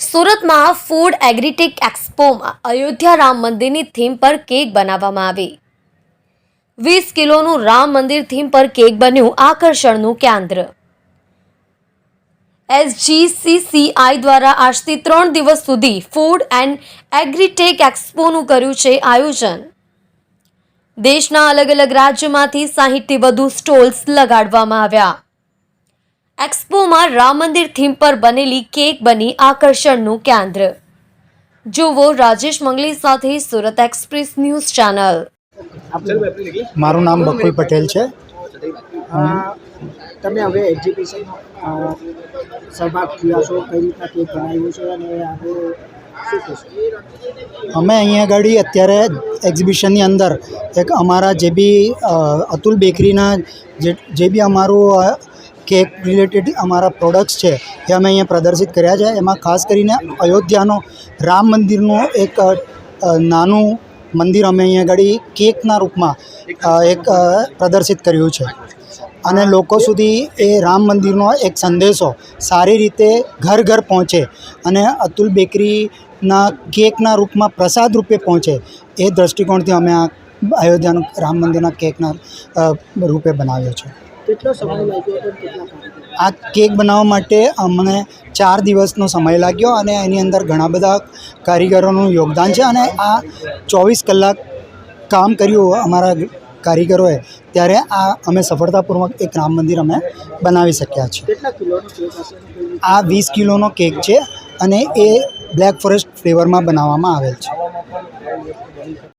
સુરતમાં food agritech એક્સપોમાં અયોધ્યા રામ મંદિરની થીમ પર કેક બનાવવામાં આવી. વીસ કિલોનું રામ મંદિર થીમ પર કેક બન્યું આકર્ષણનું કેન્દ્ર. એસજીસીસીઆઈ દ્વારા આજથી ત્રણ દિવસ સુધી ફૂડ એન્ડ એગ્રીટેક એક્સપોનું કર્યું છે આયોજન. દેશના અલગ અલગ રાજ્યોમાંથી સાહીઠથી વધુ સ્ટોલ્સ લગાડવામાં આવ્યા. એક્સપોમાં રામ મંદિર થીમ પર બનેલી કેક બની આકર્ષણનું કેન્દ્ર. જુઓ રાજેશ મંગલી સાથે સુરત એક્સપ્રેસ ન્યૂઝ ચેનલ. મારું નામ બકુલ પટેલ છે. તમે હવે એક્ઝિબિશન સહભાગ થયા છો કઈ રીતના કેક બનાવ્યું છે અને હવે અમે અહીંયા આગળ અત્યારે એક્ઝિબિશનની અંદર એક અમારા જે બી અતુલ બેકરીના જે જે બી અમારું કેક રિલેટેડ અમારા પ્રોડક્ટ્સ છે, એ અમે અહીંયા પ્રદર્શિત કર્યા છે. એમાં ખાસ કરીને અયોધ્યાનો રામ મંદિરનું એક નાનું મંદિર અમે અહીંયા આગળ કેકના રૂપમાં એક પ્રદર્શિત કર્યું છે. અને લોકો સુધી એ રામ મંદિરનો એક સંદેશો સારી રીતે ઘર ઘર પહોંચે અને અતુલ બેકરીના કેકના રૂપમાં પ્રસાદ રૂપે પહોંચે એ દૃષ્ટિકોણથી અમે આ અયોધ્યાનું રામ મંદિરના કેકના રૂપે બનાવ્યો છે. કેટલો સમય લાગ્યો હતો કેટલા આ કેક બનાવવા માટે અમને ચાર દિવસનો સમય લાગ્યો અને એની અંદર ઘણા બધા કારીગરોનું યોગદાન છે અને આ ચોવીસ કલાક કામ કર્યું અમારા કારીગરોએ ત્યારે આ અમે સફળતાપૂર્વક એક રામ મંદિર અમે બનાવી શક્યા છીએ? આ વીસ કિલોનો કેક છે અને એ બ્લેક ફોરેસ્ટ ફ્લેવરમાં બનાવવામાં આવેલ છે.